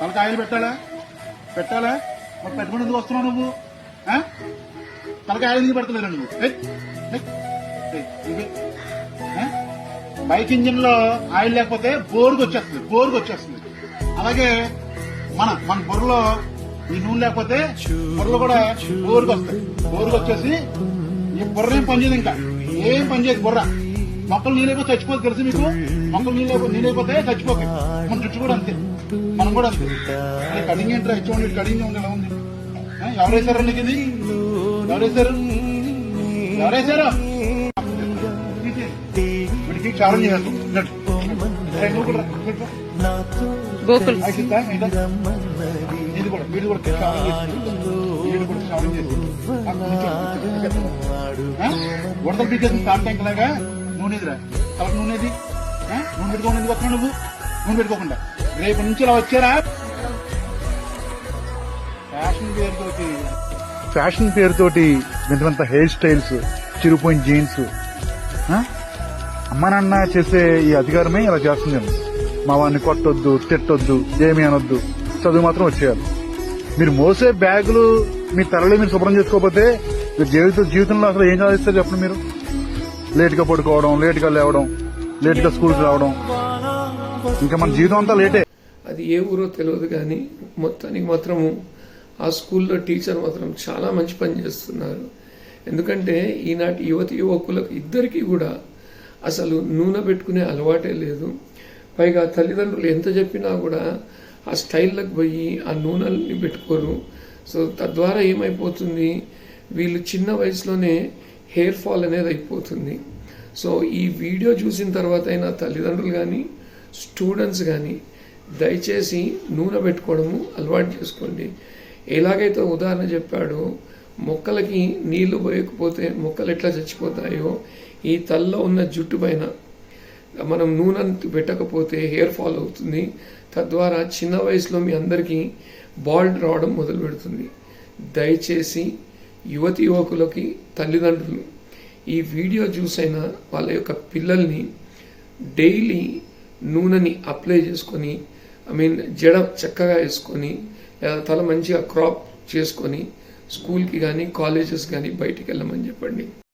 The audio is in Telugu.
తలకి ఆయిల్ పెట్టాలా? పెట్టాలా? మరి పెట్టుకుని ఎందుకు వస్తున్నావు నువ్వు? ఆ? ఆయిల్ ఎందుకు పెడతలేరు నువ్వు? బైక్ ఇంజిన్లో ఆయిల్ లేకపోతే బోరుకు వచ్చేస్తుంది బోరుకు వచ్చేస్తుంది. అలాగే మన మన బుర్రలో ఈ నూనె లేకపోతే బొర్రలు కూడా బోరుకు వస్తాయి. బోరుకు వచ్చేసి ఈ బుర్ర ఏం పనిచేయదు ఇంకా. ఏం పనిచేయదు బుర్ర. మొక్కలు నీళ్ళైపోతే చచ్చిపోదు తెలుసు మీకు? మొక్కలు నీళ్ళైపోతే నీళ్ళైపోతే చచ్చిపోతాయి. మన చుట్టూ కూడా అంతే. మనం కూడా కడింగ్ ఏంట్రా ఇచ్చి కడింగ్ ఉంది ఎలా ఉంది? నీకు ఇది? వీడికి. గోకుల్. కూడా వీడు కూడా కూడా తాట ట్యాంక్ లాగా నూనె ఎదురా తలకు నూనె ఏది? ఆ? నూనె పెట్టుకోకుండా ఎందుకు వస్తున్నావు నువ్వు నూనె పెట్టుకోకుండా. రేపు నుంచి ఇలా వచ్చారా? ఫ్యాషన్ పేరుతోటి. ఫ్యాషన్ పేరుతోటి వింత హెయిర్ స్టైల్స్ చిరుపోయిన జీన్స్ అమ్మ నాన్న చేసే ఈ అధికారమే ఇలా చేస్తుంది మా వాడిని కొట్టొద్దు తిట్టొద్దు ఏమీ అనొద్దు. చదువు మాత్రం వచ్చేయాలి. మీరు మోసే బ్యాగులు మీ తలలో మీరు శుభ్రం చేసుకోకపోతే మీరు జీవిత జీవితంలో అసలు ఏం సాధిస్తారు చెప్పండి మీరు? లేట్గా పడుకోవడం లేట్గా లేవడం లేట్గా స్కూల్కి రావడం. ఇంకా మన జీవితం అంతా లేటే. అది ఏ ఊరో తెలియదు కానీ మొత్తానికి మాత్రము ఆ స్కూల్లో టీచర్ మాత్రం చాలా మంచి పని చేస్తున్నారు. ఎందుకంటే ఈనాటి యువతి యువకులకు ఇద్దరికీ కూడా అసలు నూనె పెట్టుకునే అలవాటే లేదు. పైగా తల్లిదండ్రులు ఎంత చెప్పినా కూడా ఆ స్టైల్లోకి పోయి ఆ నూనెల్ని పెట్టుకోరు. సో తద్వారా ఏమైపోతుంది? వీళ్ళు చిన్న వయసులోనే హెయిర్ ఫాల్ అనేది అయిపోతుంది. సో ఈ వీడియో చూసిన తర్వాత అయినా తల్లిదండ్రులు కానీ స్టూడెంట్స్ కానీ దయచేసి నూనె పెట్టుకోవడము అలవాటు చేసుకోండి. ఎలాగైతే ఉదాహరణ చెప్పాడో మొక్కలకి నీళ్ళు పోయకపోతే మొక్కలు ఎట్లా చచ్చిపోతాయో ఈ తల్లో ఉన్న జుట్టు పైన మనం నూనె పెట్టకపోతే హెయిర్ ఫాల్ అవుతుంది. తద్వారా చిన్న వయసులో మీ అందరికీ బాల్డ్ రావడం మొదలు పెడుతుంది. దయచేసి యువతి యువకులకి తల్లిదండ్రులు ఈ వీడియో చూసైనా వాళ్ళ యొక్క పిల్లల్ని డైలీ నూనెని అప్లై చేసుకొని ఐ మీన్ జడ చక్కగా వేసుకొని లేదా తల మంచిగా క్రాప్ చేసుకొని స్కూల్కి కానీ కాలేజెస్ కానీ బయటికి వెళ్ళమని చెప్పండి.